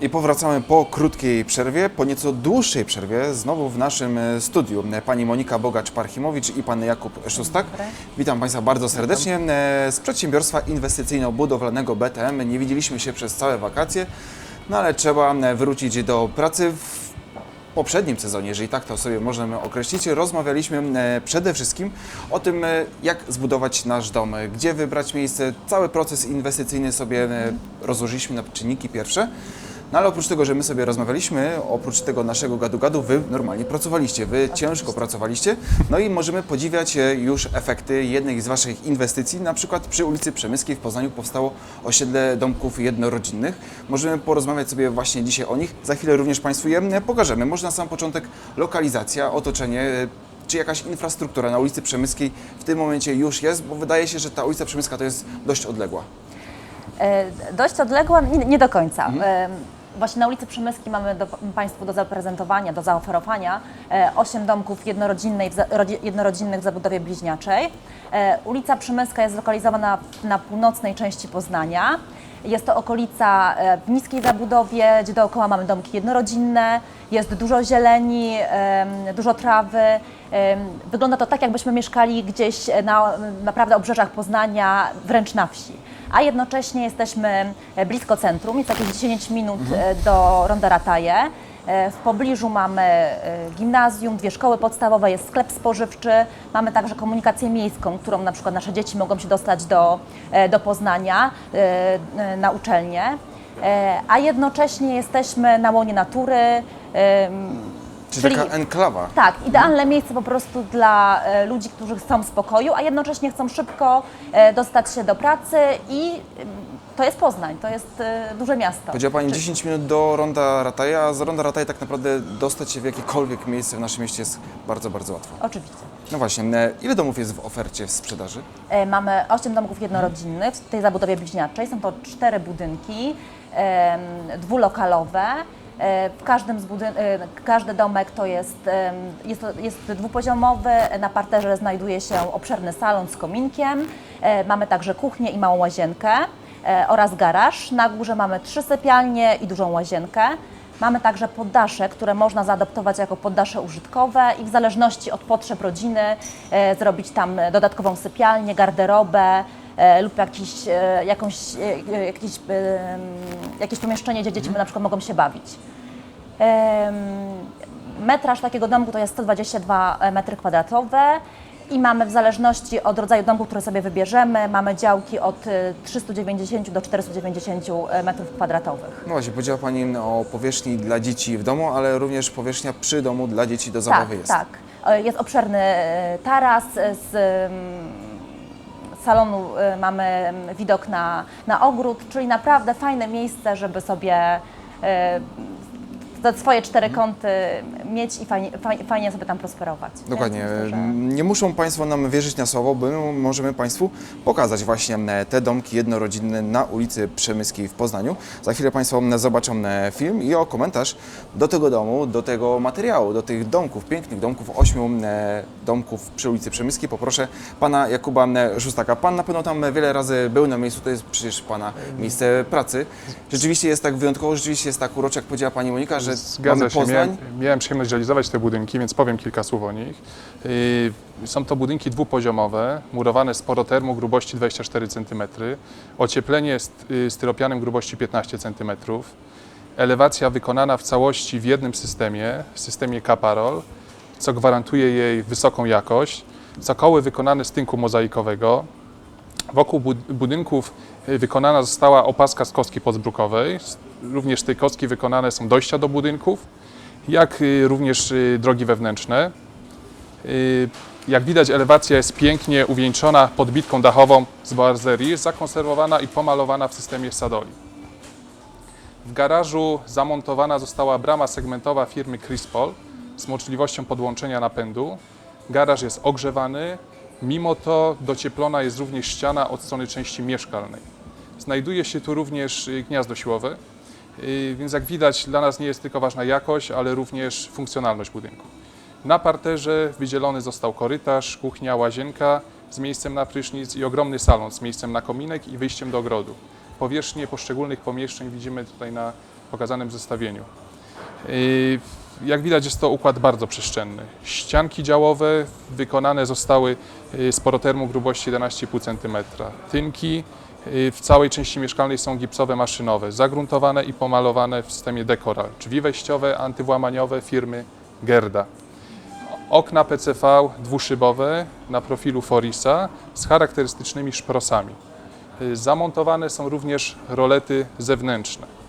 I powracamy po krótkiej przerwie, po nieco dłuższej przerwie, znowu w naszym e, studiu. Pani Monika Bogacz-Parchimowicz i pan Jakub Szustak. Witam Państwa bardzo serdecznie. E, Z przedsiębiorstwa inwestycyjno-budowlanego BTM nie widzieliśmy się przez całe wakacje, no ale trzeba e, wrócić do pracy w poprzednim sezonie, jeżeli tak to sobie możemy określić, rozmawialiśmy przede wszystkim o tym, jak zbudować nasz dom, gdzie wybrać miejsce. Cały proces inwestycyjny sobie rozłożyliśmy na czynniki pierwsze. No ale oprócz tego, że my sobie rozmawialiśmy, oprócz tego naszego gadu-gadu, wy normalnie pracowaliście, wy ciężko pracowaliście, no i możemy podziwiać e, już efekty jednej z waszych inwestycji. Na przykład przy ulicy Przemyskiej w Poznaniu powstało osiedle domków jednorodzinnych. Możemy porozmawiać sobie właśnie dzisiaj o nich. Za chwilę również Państwu je pokażemy. Może na sam początek lokalizacja, otoczenie, e, czy jakaś infrastruktura na ulicy Przemyskiej w tym momencie już jest, bo wydaje się, że ta ulica Przemyska to jest dość odległa. E, Dość odległa, nie, nie do końca. E, Właśnie na ulicy Przemyskiej mamy do, Państwu do zaprezentowania, do zaoferowania e, 8 domków jednorodzinnej, jednorodzinnych w zabudowie bliźniaczej. E, Ulica Przemyska jest zlokalizowana na północnej części Poznania. Jest to okolica e, w niskiej zabudowie, gdzie dookoła mamy domki jednorodzinne, jest dużo zieleni, dużo trawy. Wygląda to tak, jakbyśmy mieszkali gdzieś na naprawdę obrzeżach Poznania, wręcz na wsi a jednocześnie jesteśmy e, blisko centrum, jest jakieś 10 minut e, do Ronda Rataje. E, W pobliżu mamy e, gimnazjum, dwie szkoły podstawowe, jest sklep spożywczy, mamy także komunikację miejską, którą na przykład nasze dzieci mogą się dostać do, e, do Poznania na uczelnię, a jednocześnie jesteśmy na łonie natury. Czyli, Czyli- taka enklawa. tak, idealne miejsce po prostu dla ludzi, którzy chcą spokoju, a jednocześnie chcą szybko dostać się do pracy i to jest Poznań, to jest e, duże miasto. Powiedziała Pani 10 minut do Ronda Rataja, a z Ronda Rataja tak naprawdę dostać się w jakiekolwiek miejsce w naszym mieście jest bardzo, bardzo łatwo. Oczywiście. No właśnie, e, ile domów jest w ofercie w sprzedaży? E, Mamy 8 domków jednorodzinnych w tej zabudowie bliźniaczej. Są to cztery budynki em, dwulokalowe. E, W każdym z budyn- e, każdy domek to jest, em, jest, to, jest dwupoziomowy. Na parterze znajduje się obszerny salon z kominkiem. E, Mamy także kuchnię i małą łazienkę oraz garaż. Na górze mamy trzy sypialnie i dużą łazienkę. Mamy także poddasze, które można zaadoptować jako poddasze użytkowe i w zależności od potrzeb rodziny e, zrobić tam dodatkową sypialnię, garderobę e, lub jakiś, e, jakąś, e, e, jakieś, e, pomieszczenie, gdzie dzieci na przykład mogą się bawić. Metraż takiego domku to jest 122 metry kwadratowe i mamy w zależności od rodzaju domku, który sobie wybierzemy, mamy działki od e, 390 do 490 metrów kwadratowych. No właśnie, powiedziała Pani o powierzchni dla dzieci w domu, ale również powierzchnia przy domu dla dzieci do zabawy tak, jest. Tak, Jest obszerny e, taras z mm, salonu mamy mm, widok na, na ogród, czyli naprawdę fajne miejsce, żeby sobie te swoje cztery kąty mieć i fajnie, faj- fajnie sobie tam prosperować. Więc Dokładnie. myślę, że- Nie muszą Państwo nam wierzyć na słowo, bo my możemy Państwu pokazać właśnie e, te domki jednorodzinne na ulicy Przemyskiej w Poznaniu. Za chwilę Państwo e, zobaczą e, film i o komentarz do tego domu, do tego materiału, do tych domków, pięknych domków, ośmiu e, domków przy ulicy Przemyskiej. Poproszę Pana Jakuba e, Szustaka. Pan na pewno tam wiele razy był na miejscu, to jest przecież Pana miejsce pracy. Rzeczywiście jest tak wyjątkowo, rzeczywiście jest tak uroczo, jak powiedziała Pani Monika, że Zgadza mamy się. Poznań. Miałem, miałem przyjemność realizować te budynki, więc powiem kilka słów o nich. Yy, Są to budynki dwupoziomowe, murowane z porotermu grubości 24 cm, ocieplenie st- yy, styropianem grubości 15 cm, elewacja wykonana w całości w jednym systemie, w systemie Caparol, co gwarantuje jej wysoką jakość, cokoły wykonane z tynku mozaikowego, Wokół bud- budynków y, wykonana została opaska z kostki podbrukowej. S- Również z tej kostki wykonane są dojścia do budynków, jak y, również y, drogi wewnętrzne. Jak widać, elewacja jest pięknie uwieńczona podbitką dachową z boarzerii, zakonserwowana i pomalowana w systemie Sadoli. W garażu zamontowana została brama segmentowa firmy Crispol z możliwością podłączenia napędu. Garaż jest ogrzewany, mimo to docieplona jest również ściana od strony części mieszkalnej. Znajduje się tu również y, gniazdo siłowe, y, więc jak widać dla nas nie jest tylko ważna jakość, ale również funkcjonalność budynku. Na parterze wydzielony został korytarz, kuchnia, łazienka z miejscem na prysznic i ogromny salon z miejscem na kominek i wyjściem do ogrodu. Powierzchnie poszczególnych pomieszczeń widzimy tutaj na pokazanym zestawieniu. Jak widać jest to układ bardzo przestrzenny. Ścianki działowe wykonane zostały y, z porotermu grubości 11,5 cm. Tynki y, w całej części mieszkalnej są gipsowe maszynowe, zagruntowane i pomalowane w systemie Decoral. Drzwi wejściowe antywłamaniowe firmy Gerda. Okna PCV dwuszybowe na profilu Forisa z charakterystycznymi szprosami. Y, Zamontowane są również rolety zewnętrzne.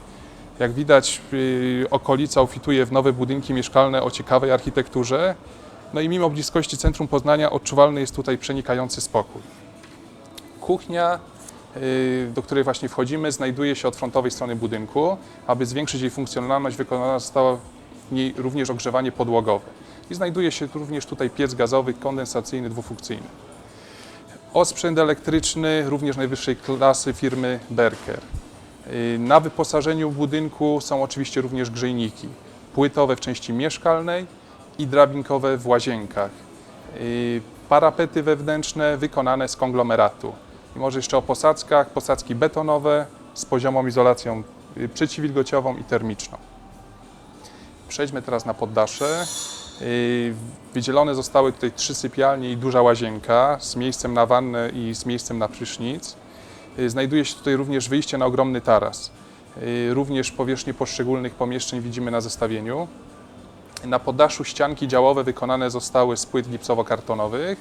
Jak widać, y, okolica ufituje w nowe budynki mieszkalne o ciekawej architekturze. No i mimo bliskości centrum Poznania odczuwalny jest tutaj przenikający spokój. Kuchnia, y, do której właśnie wchodzimy, znajduje się od frontowej strony budynku. Aby zwiększyć jej funkcjonalność, wykonana została w niej również ogrzewanie podłogowe. I znajduje się również tutaj piec gazowy, kondensacyjny, dwufunkcyjny. Osprzęt elektryczny, również najwyższej klasy firmy Berker. Y, Na wyposażeniu budynku są oczywiście również grzejniki. Płytowe w części mieszkalnej i drabinkowe w łazienkach. Y, Parapety wewnętrzne wykonane z konglomeratu. I może jeszcze o posadzkach. Posadzki betonowe z poziomą izolacją y, przeciwwilgociową i termiczną. Przejdźmy teraz na poddasze. Wydzielone zostały tutaj trzy sypialnie i duża łazienka z miejscem na wannę i z miejscem na prysznic. Y, Znajduje się tutaj również wyjście na ogromny taras. Y, Również powierzchnie poszczególnych pomieszczeń widzimy na zestawieniu. Na poddaszu ścianki działowe wykonane zostały z płyt gipsowo-kartonowych.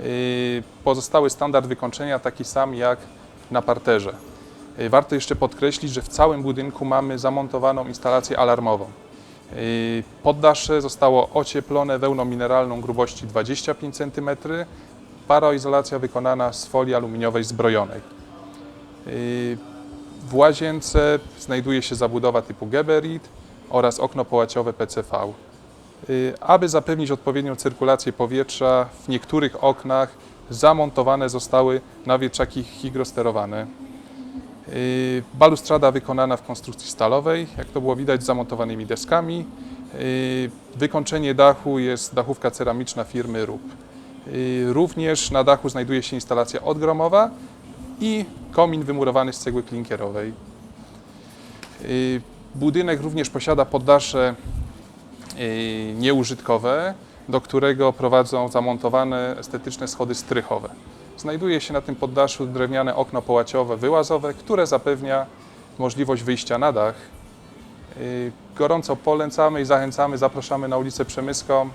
Y, Pozostały standard wykończenia taki sam jak na parterze. Warto jeszcze podkreślić, że w całym budynku mamy zamontowaną instalację alarmową. Poddasze zostało ocieplone wełną mineralną grubości 25 cm, paraizolacja wykonana z folii aluminiowej zbrojonej. W łazience znajduje się zabudowa typu Geberit oraz okno połaciowe PCV. Y, Aby zapewnić odpowiednią cyrkulację powietrza, w niektórych oknach zamontowane zostały nawietrzaki hygrosterowane. Y, Balustrada wykonana w konstrukcji stalowej, jak to było widać, z zamontowanymi deskami. Y, Wykończenie dachu jest dachówka ceramiczna firmy RUP. Również na dachu znajduje się instalacja odgromowa i komin wymurowany z cegły klinkerowej. Y, Budynek również posiada poddasze y, nieużytkowe, do którego prowadzą zamontowane estetyczne schody strychowe. Znajduje się na tym poddaszu drewniane okno połaciowe wyłazowe, które zapewnia możliwość wyjścia na dach. Y, Gorąco polecamy i zachęcamy, zapraszamy na ulicę Przemyską.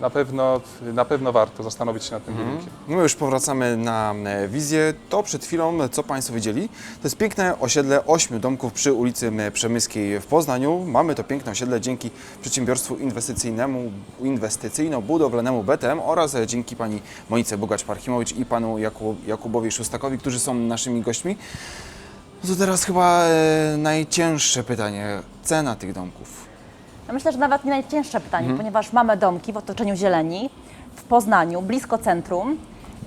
Na pewno, na pewno warto zastanowić się nad tym budynkiem. My już powracamy na e, wizję. To przed chwilą, co Państwo widzieli, to jest piękne osiedle ośmiu domków przy ulicy. Przemyskiej w Poznaniu. Mamy to piękne osiedle dzięki przedsiębiorstwu inwestycyjnemu, inwestycyjno-budowlanemu BTM oraz e, dzięki Pani Monice Bogacz-Parchimowicz i Panu Jaku, Jakubowi Szustakowi, którzy są naszymi gośćmi. No to teraz chyba e, najcięższe pytanie. Cena tych domków. Ja myślę, że nawet nie najcięższe pytanie, ponieważ mamy domki w otoczeniu zieleni, w Poznaniu, blisko centrum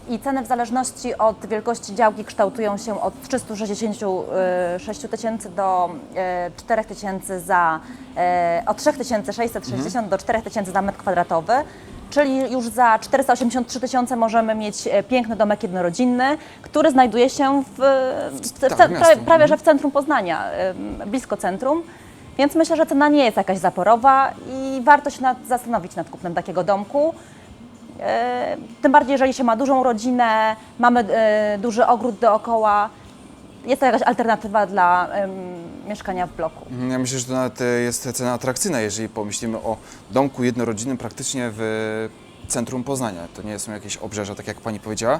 i ceny w zależności od wielkości działki kształtują się od 366 tysięcy do e, 4 tysięcy za, e, od 3660 do 4 tysięcy za metr kwadratowy. Czyli już za 483 tysiące możemy mieć e, piękny domek jednorodzinny, który znajduje się w, w, w, tak, pra- miasto. prawie że w centrum Poznania, blisko centrum. Więc myślę, że cena nie jest jakaś zaporowa i warto się nad, zastanowić nad kupnem takiego domku. E, tym bardziej, jeżeli się ma dużą rodzinę, mamy e, duży ogród dookoła. Jest to jakaś alternatywa dla em, mieszkania w bloku. Ja myślę, że to nawet e, jest cena atrakcyjna, jeżeli pomyślimy o domku jednorodzinnym praktycznie w centrum Poznania. To nie są jakieś obrzeża, tak jak Pani powiedziała.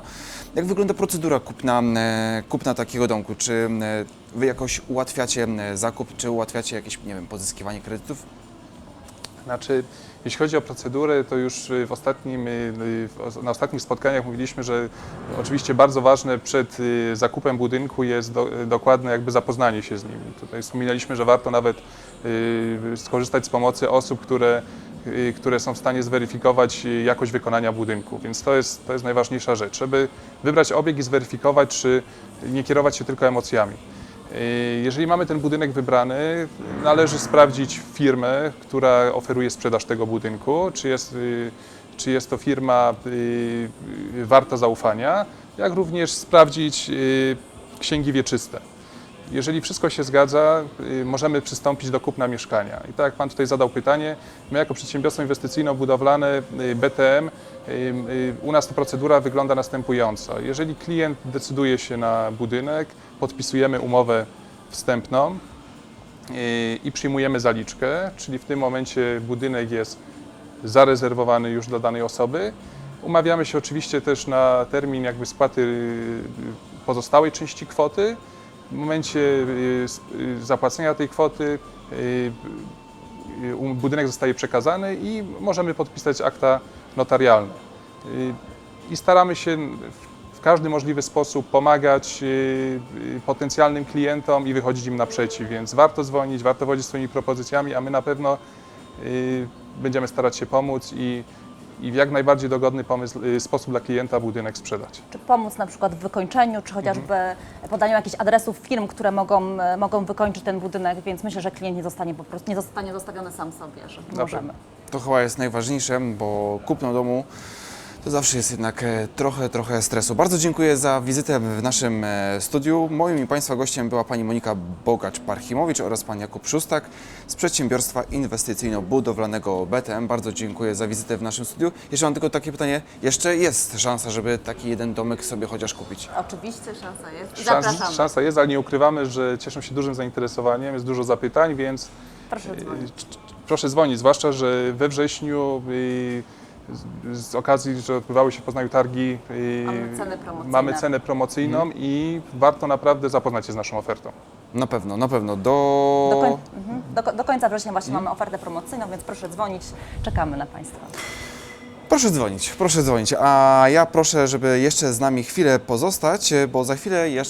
Jak wygląda procedura kupna, e, kupna takiego domku? Czy e, Wy jakoś ułatwiacie e, zakup, czy ułatwiacie jakieś, nie wiem, pozyskiwanie kredytów? Znaczy, jeśli chodzi o procedurę, to już w ostatnim, y, na ostatnich spotkaniach mówiliśmy, że oczywiście bardzo ważne przed y, zakupem budynku jest do, dokładne jakby zapoznanie się z nim. Tutaj wspominaliśmy, że warto nawet y, skorzystać z pomocy osób, które, które są w stanie zweryfikować y, jakość wykonania budynku, więc to jest, to jest najważniejsza rzecz, żeby wybrać obieg i zweryfikować, czy nie kierować się tylko emocjami. Y, Jeżeli mamy ten budynek wybrany, należy sprawdzić firmę, która oferuje sprzedaż tego budynku, czy jest, y, czy jest to firma y, y, warta zaufania, jak również sprawdzić y, księgi wieczyste. Jeżeli wszystko się zgadza, y, możemy przystąpić do kupna mieszkania. I tak jak Pan tutaj zadał pytanie, my jako przedsiębiorstwo inwestycyjno-budowlane y, BTM, y, u nas ta procedura wygląda następująco. Jeżeli klient decyduje się na budynek, podpisujemy umowę wstępną i przyjmujemy zaliczkę, czyli w tym momencie budynek jest zarezerwowany już dla danej osoby. Umawiamy się oczywiście też na termin jakby spłaty pozostałej części kwoty. W momencie y, y, zapłacenia tej kwoty y, um- budynek zostaje przekazany i możemy podpisać akta notarialne. I staramy się w- każdy możliwy sposób pomagać potencjalnym klientom i wychodzić im naprzeciw, więc warto dzwonić, warto wchodzić swoimi propozycjami, a my na pewno będziemy starać się pomóc i, i w jak najbardziej dogodny pomysł, y, sposób dla klienta budynek sprzedać. Czy pomóc na przykład w wykończeniu, czy chociażby podaniu jakichś adresów firm, które mogą, e, mogą wykończyć ten budynek, więc myślę, że klient nie zostanie po prostu nie zostanie zostawiony sam sobie, że możemy. To chyba jest najważniejsze, bo kupno domu to zawsze jest jednak e, trochę, trochę stresu. Bardzo dziękuję za wizytę w naszym e, studiu. Moim i Państwa gościem była Pani Monika Bogacz-Parchimowicz oraz Pan Jakub Szustak z przedsiębiorstwa inwestycyjno-budowlanego BTM. Bardzo dziękuję za wizytę w naszym studiu. Jeszcze mam tylko takie pytanie, jeszcze jest szansa, żeby taki jeden domek sobie chociaż kupić? Oczywiście szansa jest. I Szans, zapraszamy. szansa jest, ale nie ukrywamy, że cieszą się dużym zainteresowaniem, jest dużo zapytań, więc Proszę dzwonić. c- c- proszę dzwonić, zwłaszcza, że we wrześniu z, z okazji, że odbywały się w Poznaniu targi, Mamy cenę promocyjną. mamy cenę promocyjną i warto naprawdę zapoznać się z naszą ofertą. Na pewno, na pewno. Do... Do, koń, mhm. do, do końca września właśnie mamy ofertę promocyjną, więc proszę dzwonić. Czekamy na Państwa. Proszę dzwonić, proszę dzwonić. A ja proszę, żeby jeszcze z nami chwilę pozostać, bo za chwilę jeszcze